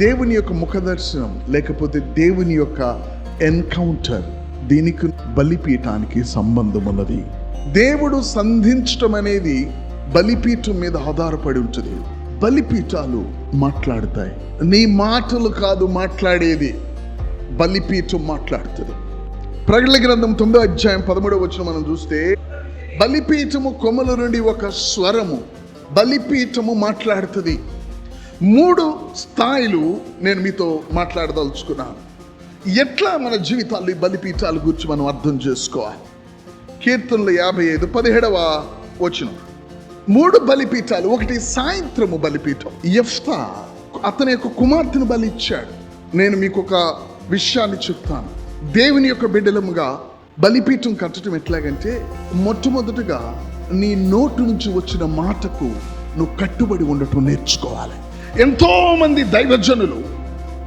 దేవుని యొక్క ముఖ దర్శనం లేకపోతే దేవుని యొక్క ఎన్కౌంటర్ దీనికి బలిపీఠానికి సంబంధం ఉన్నది. దేవుడు సంధించటం అనేది బలిపీఠం మీద ఆధారపడి ఉంటుంది. బలిపీఠాలు మాట్లాడతాయి. నీ మాటలు కాదు మాట్లాడేది. బలిపీఠం మాట్లాడుతుంది. ప్రకటన గ్రంథం తొమ్మిదో అధ్యాయం పదమూడవ వచ్చిన మనం చూస్తే బలిపీఠము కొమ్మల నుండి ఒక స్వరము బలిపీఠము మాట్లాడుతుంది. మూడు స్థాయిలు నేను మీతో మాట్లాడదలుచుకున్నాను. ఎట్లా మన జీవితాలు బలిపీఠాలు గురించి మనం అర్థం చేసుకోవాలి? కీర్తనలు యాభై ఐదు పదిహేడవ వచనం. మూడు బలిపీఠాలు ఒకటి సాయంత్రము బలిపీఠం. ఎఫ్తా అతని యొక్క కుమార్తెను బలి ఇచ్చాడు నేను మీకు ఒక విషయాన్ని చెప్తాను. దేవుని యొక్క బిడ్డలముగా బలిపీఠం కట్టడం ఎట్లాగంటే మొట్టమొదటగా నీ నోటు నుంచి వచ్చిన మాటకు నువ్వు కట్టుబడి ఉండటం నేర్చుకోవాలి. ఎంతోమంది దైవజనులు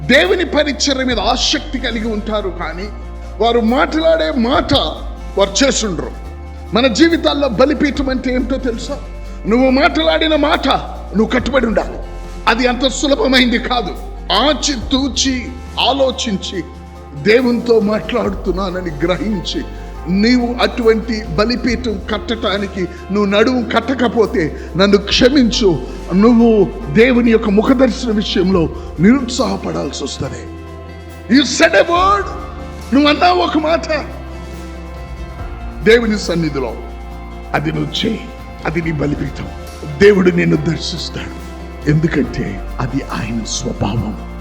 దేవుని పరిచర్య మీద ఆసక్తి కలిగి ఉంటారు కానీ వారు మాట్లాడే మాట వారు చేసుండ్రు మన జీవితాల్లో బలిపీఠం అంటే ఏమిటో తెలుసా? నువ్వు మాట్లాడిన మాట నువ్వు కట్టుబడి ఉండాలి. అది అంత సులభమైంది కాదు. ఆచి తూచి ఆలోచించి దేవునితో మాట్లాడుతున్నానని గ్రహించి నీవు అటువంటి బలిపీఠం కట్టడానికి నువ్వు నడుము కట్టకపోతే నన్ను క్షమించు నువ్వు దేవుని యొక్క ముఖదర్శన విషయంలో నిరుత్సాహపడాల్సి వస్తుంది. యు సెడ్ ఎ వర్డ్ నువ్వు అన్నావు ఒక మాట. దేవుని సన్నిధిలో అది నువ్వు చేయి. అది నీ బలిపీఠం. దేవుడు నిన్ను దర్శిస్తాడు. ఎందుకంటే అది ఆయన స్వభావం.